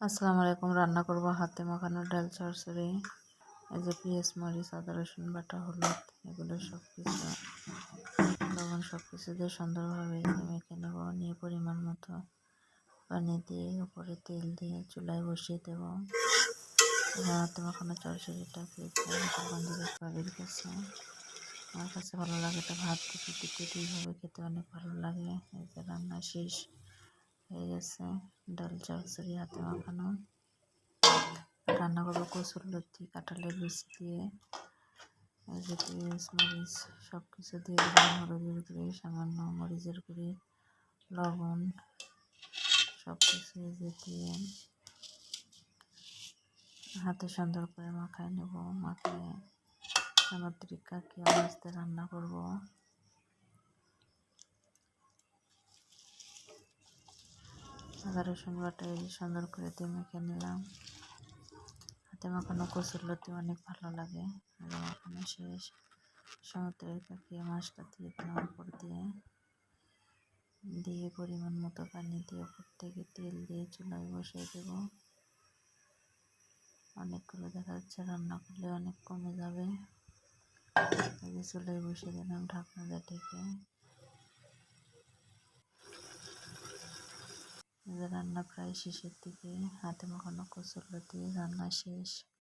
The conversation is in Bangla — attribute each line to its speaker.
Speaker 1: আসসালামু আলাইকুম। রান্না করব হাতে মাখানো ডাল চরচড়ি এই যে পেঁয়াজ, মরিচ, আদা, রসুন, বাটা, হলুদ, এগুলো সব কিছু লবণ সব কিছু দিয়ে সুন্দরভাবে মেখে নেব। নিয়ে পরিমাণ মতো পানি দিয়ে উপরে তেল দিয়ে চুলায় বসিয়ে দেব। হাতে মাখানো চরচড়িটা খেয়েছে বন্ধুদের বাড়ির কাছে। আমার কাছে ভালো লাগে, এটা ভাত দিতে দিতে এইভাবে খেতে অনেক ভালো লাগে। এই যে রান্না শেষ। হয়ে গেছে। ডাল চচ্চড়ি হাতে মাখানো। রান্না করব কচুর লতি কাঁঠালের বীজ দিয়ে। পেঁয়াজ, মরিচ সব কিছু দিয়ে দিলাম হলুদের গুঁড়ি, সামান্য মরিচের গুঁড়ি, লবণ সব কিছু দিয়ে হাতে সুন্দর করে মাখায় নেব। মাখায় সামুদ্রিক মাছ দিয়ে রান্না করব। আদা রসুন বাটা এই সুন্দর করে দিয়ে মেখে নিলাম। হাতে মাখানো কচুর লতি অনেক ভালো লাগে। হাতে মাখানো শেষ। সমুদ্রের কাকিয়ে মাছটা দিয়ে দিলাম উপর দিয়ে দিয়ে পরিমাণ মতো পানি দিয়ে উপর থেকে তেল দিয়ে চুলায় বসিয়ে দেব। অনেকগুলো দেখা যাচ্ছে রান্না করলে অনেক কমে যাবে। চুলায় বসিয়ে দিলাম ঢাকনা দিয়ে রান্না প্রায় শেষের দিকে। হাতে মাখানো কচুর লতি রান্না শেষ।